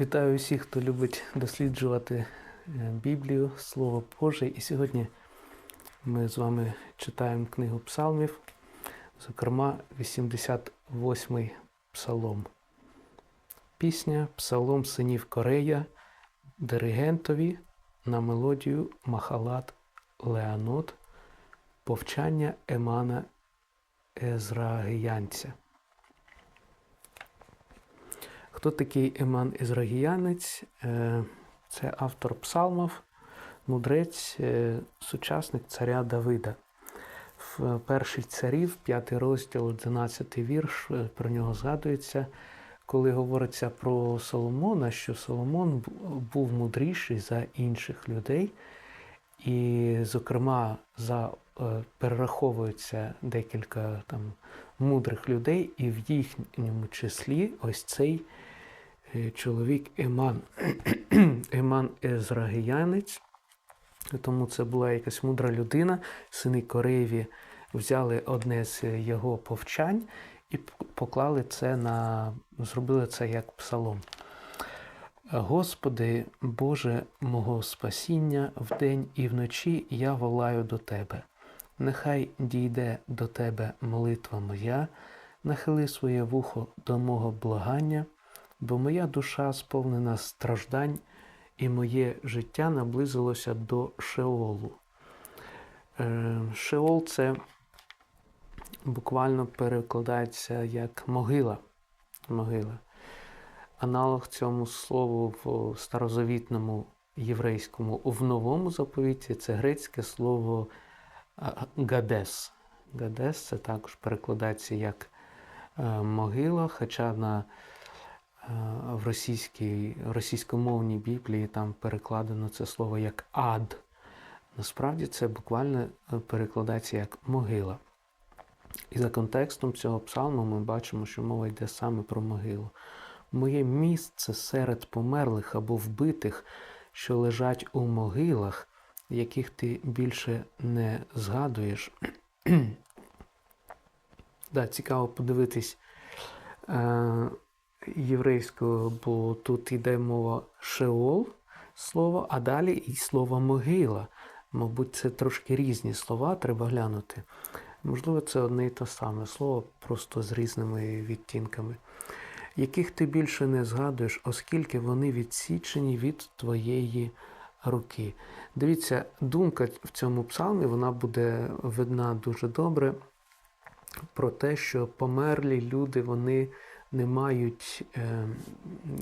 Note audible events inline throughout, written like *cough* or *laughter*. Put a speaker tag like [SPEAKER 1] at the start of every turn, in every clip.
[SPEAKER 1] Вітаю всіх, хто любить досліджувати е, Біблію, Слово Боже. І сьогодні ми з вами читаємо книгу Псалмів, зокрема, 88-й псалом. Пісня Псалом синів Корея, диригентові на мелодію Махалат Леонот, повчання Емана Езрагіянця. Хто такий Еман Ізрагіянець? Е, Це автор псалмів, мудрець, е, сучасник царя Давида. В перший царів, п'ятий розділ, 11 вірш, е, про нього згадується, коли говориться про Соломона, що Соломон був мудріший за інших людей, і, зокрема, за перераховується декілька там мудрих людей, і в їхньому числі ось цей чоловік Еман. *clears throat* Еман Езрагіянець, тому це була якась мудра людина. Сини Кореєві взяли одне з його повчань і поклали це на, зробили це як псалом. Господи, Боже мого спасіння, вдень і вночі я волаю до Тебе. Нехай дійде до Тебе молитва моя, нахили своє вухо до мого благання бо моя душа сповнена страждань, і моє життя наблизилося до Шеолу. Е, Шеол це буквально перекладається як могила. могила. Аналог цьому слову в старозавітному єврейському в новому заповіті це грецьке слово гадес. Гадес це також перекладається як е, могила, хоча на в російській, російськомовній Біблії там перекладено це слово як ад. Насправді це буквально е, перекладається як могила. І за контекстом цього псалму ми бачимо, що мова йде саме про могилу. Моє місце серед померлих або вбитих, що лежать у могилах, яких ти більше не згадуєш. *clears throat* да, Цікаво подивитись. Єврейською, бо тут йде мова Шеол слово, а далі і слово могила. Мабуть, це трошки різні слова, треба глянути. Можливо, це одне і те саме слово, просто з різними відтінками, яких ти більше не згадуєш, оскільки вони відсічені від твоєї руки. Дивіться, думка в цьому псалмі вона буде видна дуже добре про те, що померлі люди, вони не мають е,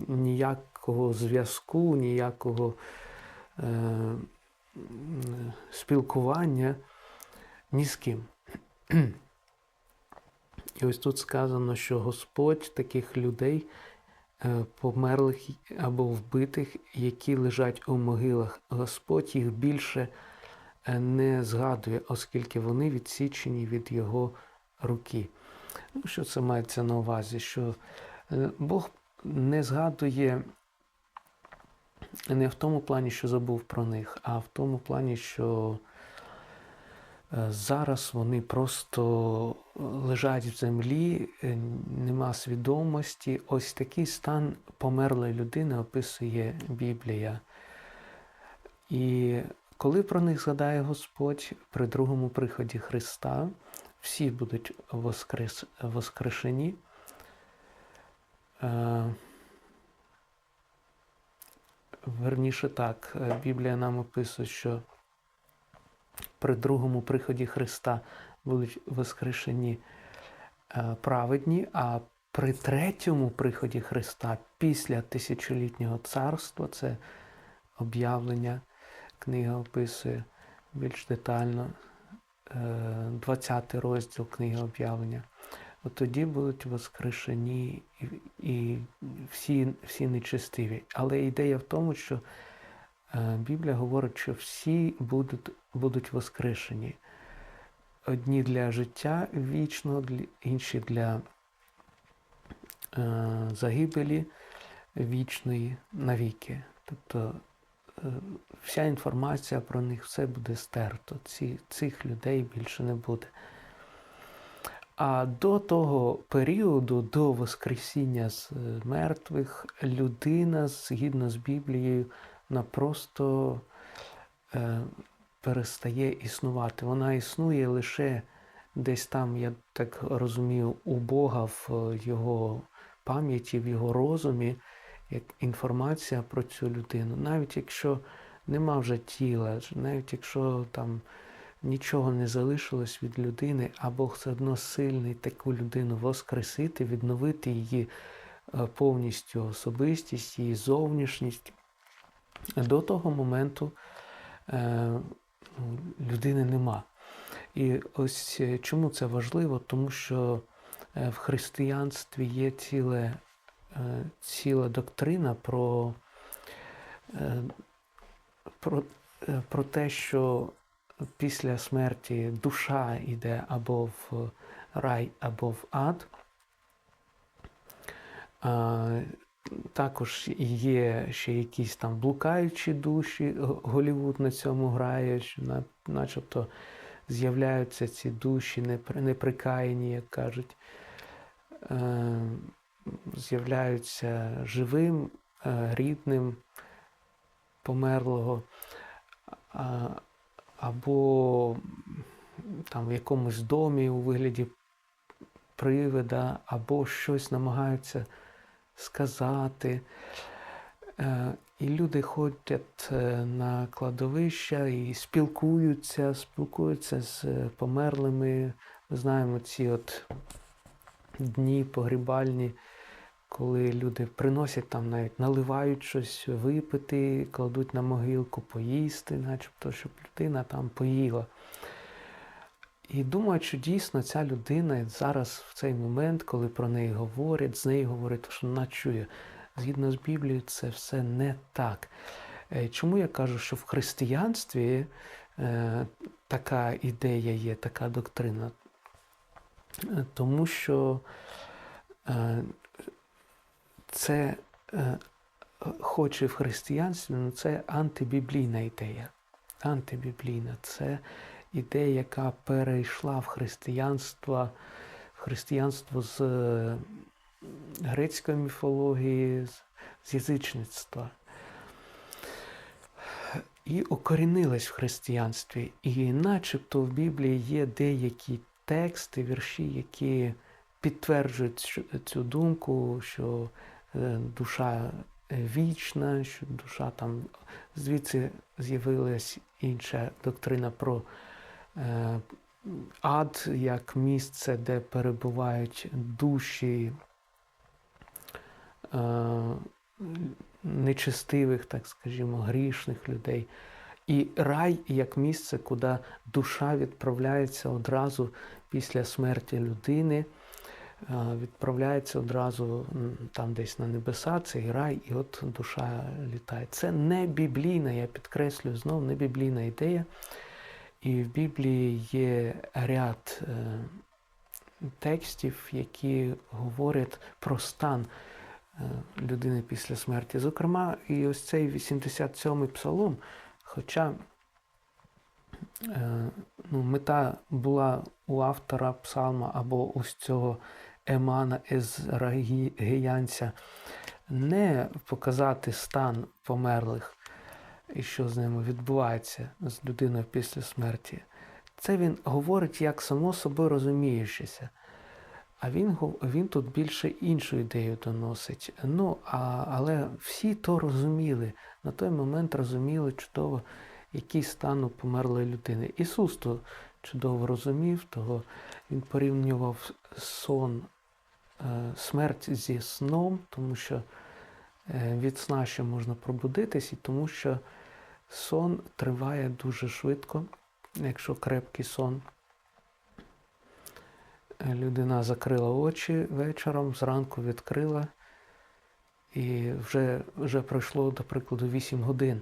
[SPEAKER 1] ніякого зв'язку, ніякого е, спілкування ні з ким. І ось тут сказано, що Господь таких людей, е, померлих або вбитих, які лежать у могилах, Господь їх більше е, не згадує, оскільки вони відсічені від Його руки. Ну, Що це мається на увазі? Що е, Бог не згадує не в тому плані, що забув про них, а в тому плані, що е, зараз вони просто лежать в землі, е, нема свідомості. Ось такий стан померлої людини описує Біблія. І коли про них згадає Господь при другому приході Христа, всі будуть воскрес, воскрешені. Е, верніше так, Біблія нам описує, що при другому приході Христа будуть воскрешені е, праведні, а при третьому приході Христа після тисячолітнього царства це об'явлення, книга описує більш детально. 20 розділ книги об'явлення. От тоді будуть воскрешені і, всі всі нечестиві. Але ідея в тому, що е, Біблія говорить, що всі будуть будуть воскрешені. Одні для життя вічного, інші для е, загибелі вічної навіки. Тобто Е, вся інформація про них все буде стерто. Ці, Цих людей більше не буде. А до того періоду, до Воскресіння з е, мертвих, людина, згідно з Біблією, вона просто е, перестає існувати. Вона існує лише десь там, я так розумію, у Бога в його пам'яті, в його розумі, як інформація про цю людину. Навіть якщо нема вже тіла, навіть якщо там нічого не залишилось від людини, а Бог все одно сильний таку людину воскресити, відновити її е, повністю особистість, її зовнішність. До того моменту е, людини нема. І ось е, чому це важливо? Тому що в християнстві є ціле, ціла доктрина про, про, про те, що після смерті душа йде або в рай, або в ад. Також є ще якісь там блукаючі душі, Голівуд на цьому грає, що начебто з'являються ці душі неприкаяні, як кажуть, е, з'являються живим, е, рідним померлого або там в якомусь домі у вигляді привида, або щось намагаються сказати. Е, і люди ходять е, на кладовища і спілкуються, спілкуються з померлими. Ми знаємо ці от дні погрібальні коли люди приносять там навіть наливають щось випити, кладуть на могилку, поїсти, начебто, щоб людина там поїла. І думаю, що дійсно ця людина зараз в цей момент, коли про неї говорять, з нею говорять, що вона чує. Згідно з Біблією, це все не так. Е, чому я кажу, що в християнстві е, така ідея є, така доктрина? Е, тому що е, це, е, хоч і в християнстві, але це антибіблійна ідея. Антибіблійна це ідея, яка перейшла в християнство, в християнство з е, грецької міфології, з язичництва. І укорінилась в християнстві. І начебто в Біблії є деякі тексти, вірші, які підтверджують цю думку, що душа вічна, що душа там звідси з'явилась інша доктрина про е, ад як місце, де перебувають душі е, нечестивих, так скажімо, грішних людей. І рай як місце, куди душа відправляється одразу після смерті людини відправляється одразу там десь на небеса, цей рай, і от душа літає. Це не біблійна, я підкреслюю знову, не біблійна ідея. І в Біблії є ряд е, текстів, які говорять про стан е, людини після смерті. Зокрема, і ось цей 87-й псалом, хоча е, ну, мета була у автора псалма або ось цього Емана із Рагіянця, не показати стан померлих і що з ними відбувається з людиною після смерті. Це він говорить як само собою розуміючися. А він він тут більше іншу ідею доносить. Ну, а, Але всі то розуміли. На той момент розуміли чудово, який стан у померлої людини. Ісус то чудово розумів, того Він порівнював сон смерть зі сном, тому що е, від сна ще можна пробудитись, і тому що сон триває дуже швидко, якщо крепкий сон. Е, людина закрила очі вечором, зранку відкрила, і вже вже пройшло, до прикладу, 8 годин.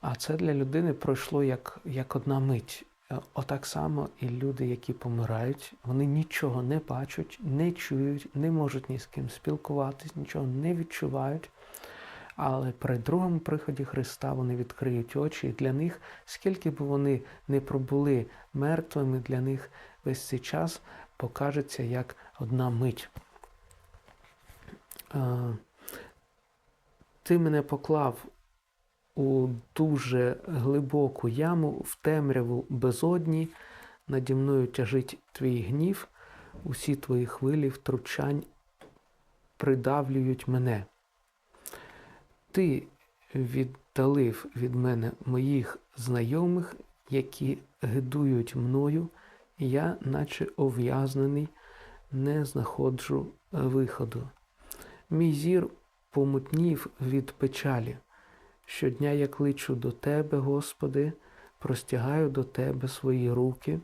[SPEAKER 1] А це для людини пройшло як, як одна мить. Е, отак само і люди, які помирають, вони нічого не бачать, не чують, не можуть ні з ким спілкуватись, нічого не відчувають. Але при другому приході Христа вони відкриють очі, і для них, скільки б вони не пробули мертвими, для них весь цей час покажеться як одна мить. Е, Ти мене поклав у дуже глибоку яму, в темряву безодні, наді мною тяжить твій гнів, усі твої хвилі втручань придавлюють мене. Ти віддалив від мене моїх знайомих, які гидують мною, я, наче ов'язнений, не знаходжу виходу. Мій зір помутнів від печалі. Щодня я кличу до Тебе, Господи, простягаю до Тебе свої руки.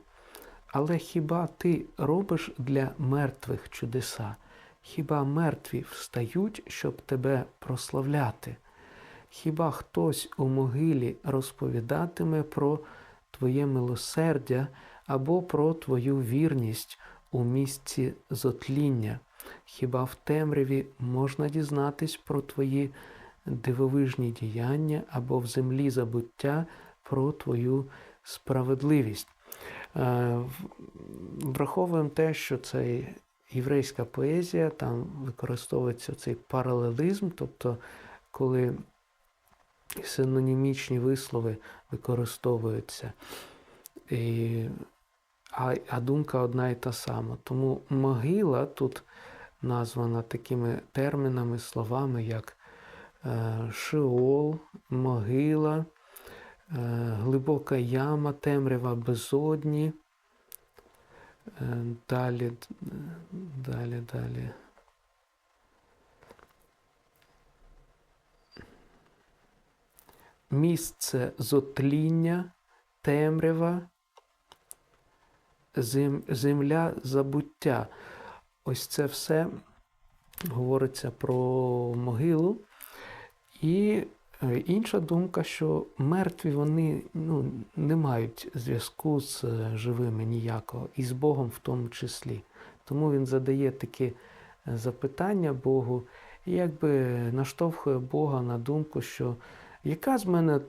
[SPEAKER 1] Але хіба Ти робиш для мертвих чудеса? Хіба мертві встають, щоб Тебе прославляти? Хіба хтось у могилі розповідатиме про Твоє милосердя або про Твою вірність у місці зотління? Хіба в темряві можна дізнатись про Твої дивовижні діяння або в землі забуття про Твою справедливість? Е, Враховуємо те, що це єврейська поезія, там використовується цей паралелізм, тобто коли синонімічні вислови використовуються. І, а, а думка одна і та сама. Тому могила тут названа такими термінами, словами, як шиол, могила, е, глибока яма, темрява безодні. Е, Далі, далі, далі. Місце зотління, темрява, зем, земля забуття. Ось це все говориться про могилу. І е, інша думка, що мертві вони ну, не мають зв'язку з е, живими ніякого, і з Богом в тому числі. Тому він задає такі е, запитання Богу, і якби наштовхує Бога на думку, що яка з мене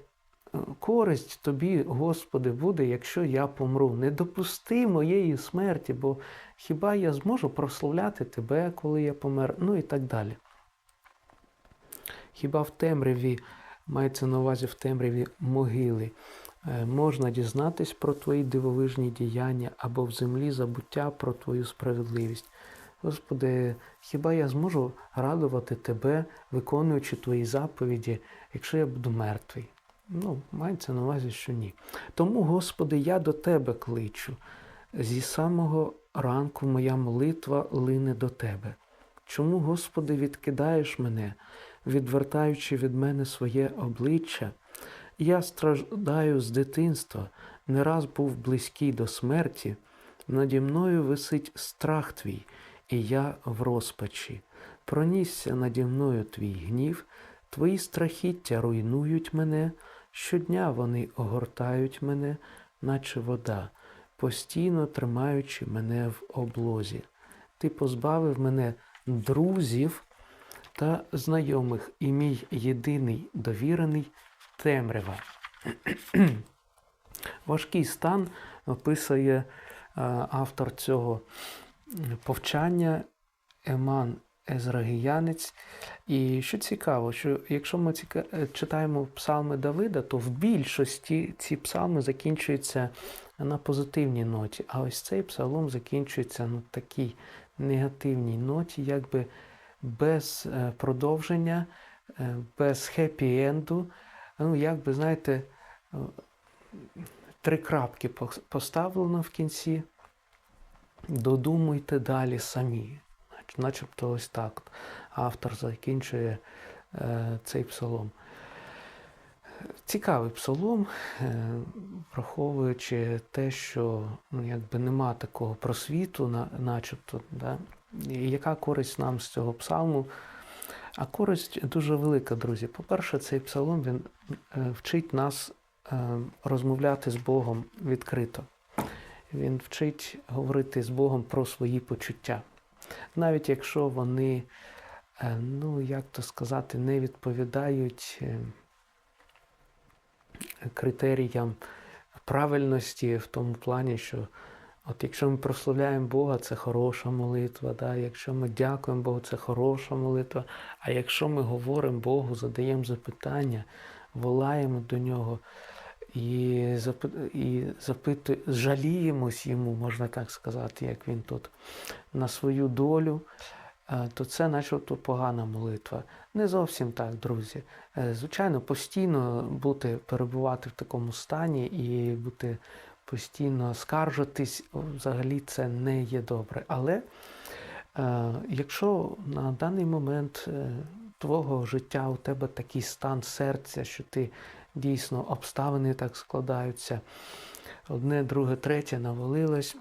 [SPEAKER 1] користь тобі, Господи, буде, якщо я помру? Не допусти моєї смерті, бо хіба я зможу прославляти тебе, коли я помер? Ну і так далі. Хіба в темряві, мається на увазі в темряві могили, можна дізнатись про твої дивовижні діяння або в землі забуття про твою справедливість? Господи, хіба я зможу радувати Тебе, виконуючи Твої заповіді, якщо я буду мертвий? Ну, мається на увазі, що ні. Тому, Господи, я до Тебе кличу. Зі самого ранку моя молитва лине до Тебе. Чому, Господи, відкидаєш мене, відвертаючи від мене своє обличчя? Я страждаю з дитинства, не раз був близький до смерті, наді мною висить страх Твій, і я в розпачі. Пронісся наді мною Твій гнів, Твої страхіття руйнують мене, щодня вони огортають мене, наче вода, постійно тримаючи мене в облозі. Ти позбавив мене друзів та знайомих, і мій єдиний довірений темрява. *clears throat* Важкий стан описує автор цього повчання Еман Езрагіянець. І що цікаво, що якщо ми читаємо псалми Давида, то в більшості ці псалми закінчуються на позитивній ноті. А ось цей псалом закінчується на такій негативній ноті, якби без продовження, без хеппі-енду. Ну, якби, знаєте, три крапки поставлено в кінці. Додумуйте далі самі. Начебто ось так автор закінчує е, цей псалом. Цікавий псалом, е, враховуючи те, що ну, якби нема такого просвіту, на, начебто. Да? Яка користь нам з цього псалму? А користь дуже велика, друзі. По-перше, цей псалом він е, вчить нас е, розмовляти з Богом відкрито. Він вчить говорити з Богом про свої почуття. Навіть якщо вони, е, ну, як то сказати, не відповідають критеріям правильності в тому плані, що От якщо ми прославляємо Бога, це хороша молитва. Да? Якщо ми дякуємо Богу, це хороша молитва. А якщо ми говоримо Богу, задаємо запитання, волаємо до нього і, запи... і запиту... жаліємось йому, можна так сказати, як він тут, на свою долю, е, то це начебто погана молитва. Не зовсім так, друзі. Е, Звичайно, постійно бути, перебувати в такому стані і бути постійно скаржитись, взагалі це не є добре. Але е, якщо на даний момент е, твого життя у тебе такий стан серця, що ти дійсно обставини так складаються, одне, друге, третє навалилось,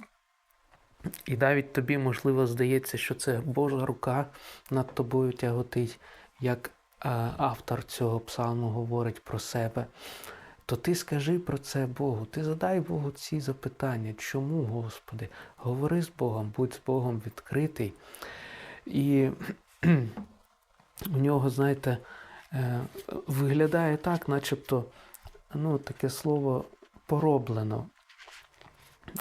[SPEAKER 1] і навіть тобі, можливо, здається, що це Божа рука над тобою тяготить, як е, автор цього псалму говорить про себе то ти скажи про це Богу. Ти задай Богу ці запитання. Чому, Господи? Говори з Богом, будь з Богом відкритий. І *clears throat* у нього, знаєте, е, виглядає так, начебто, ну, таке слово пороблено.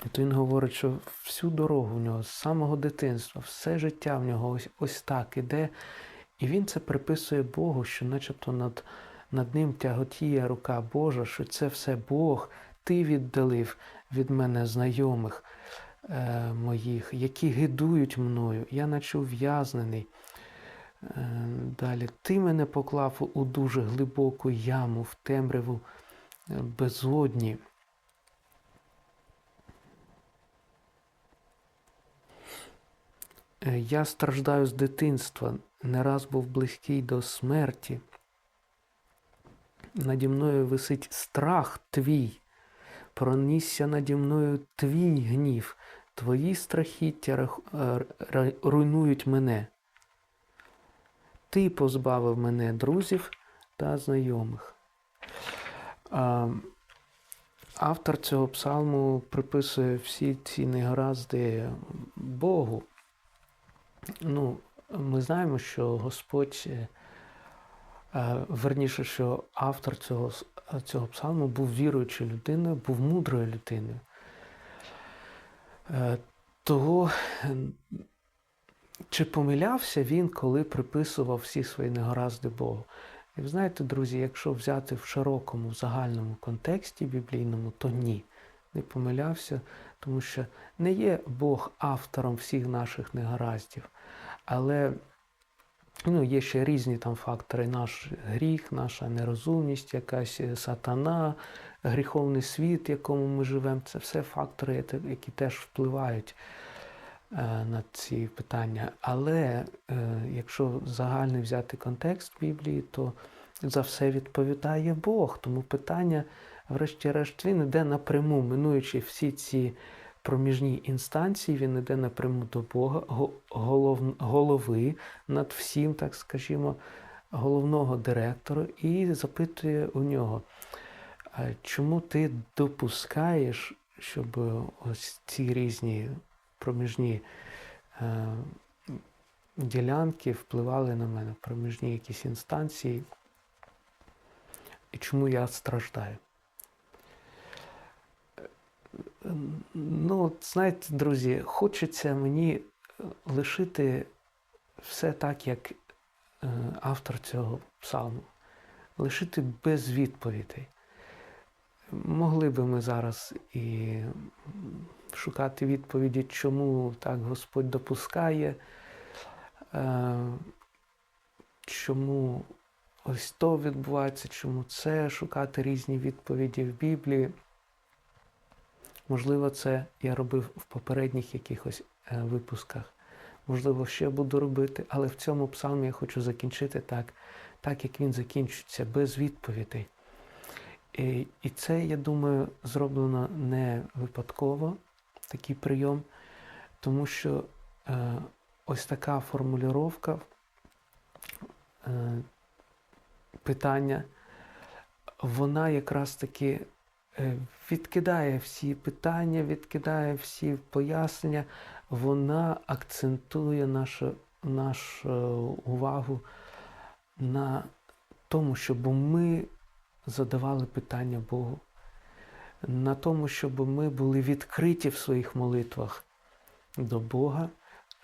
[SPEAKER 1] От він говорить, що всю дорогу в нього з самого дитинства, все життя в нього ось ось так іде. І він це приписує Богу, що начебто над над ним тяготіє рука Божа, що це все Бог, ти віддалив від мене знайомих е, моїх, які гидують мною. Я наче ув'язнений. Е, далі, ти мене поклав у дуже глибоку яму в темряву е, безодні. Е, я страждаю з дитинства, не раз був близький до смерті наді мною висить страх твій, пронісся наді мною твій гнів, твої страхіття е, руйнують мене. Ти позбавив мене друзів та знайомих. Автор цього псалму приписує всі ці негаразди Богу. Ну, Ми знаємо, що Господь е, верніше, що автор цього цього псалму був віруючою людиною, був мудрою людиною. Е, того, чи помилявся він, коли приписував всі свої негаразди Богу? І ви знаєте, друзі, якщо взяти в широкому, загальному контексті біблійному, то ні. Не помилявся, тому що не є Бог автором всіх наших негараздів. Але Ну, Є ще різні там фактори, наш гріх, наша нерозумність, якась е, сатана, гріховний світ, в якому ми живемо. Це все фактори, які теж впливають е, на ці питання. Але е, якщо загальний взяти контекст Біблії, то за все відповідає Бог. Тому питання, врешті-решт, він йде напряму, минуючи всі ці проміжній інстанції він йде напряму до Бога, голов, голови над всім, так скажімо, головного директора, і запитує у нього, чому ти допускаєш, щоб ось ці різні проміжні е, ділянки впливали на мене, проміжні якісь інстанції, і чому я страждаю? Ну, знаєте, друзі, хочеться мені е, лишити все так, як е, автор цього псалму, лишити без відповідей. Могли би ми зараз і шукати відповіді, чому так Господь допускає, е, чому ось то відбувається, чому це, шукати різні відповіді в Біблії. Можливо, це я робив в попередніх якихось е, випусках. Можливо, ще буду робити, але в цьому псалмі я хочу закінчити так, так як він закінчується, без відповідей. І, і це, я думаю, зроблено не випадково, такий прийом, тому що е, ось така формулювання е, питання, вона якраз таки відкидає всі питання, відкидає всі пояснення, вона акцентує нашу, нашу увагу на тому, щоб ми задавали питання Богу. на тому, щоб ми були відкриті в своїх молитвах до Бога,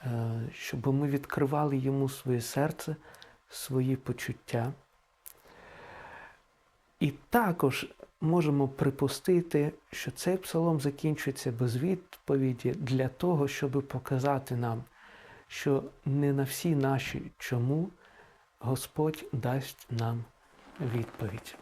[SPEAKER 1] е, щоб ми відкривали Йому своє серце, свої почуття. І також можемо припустити, що цей псалом закінчується без відповіді для того, щоб показати нам, що не на всі наші чому Господь дасть нам відповідь.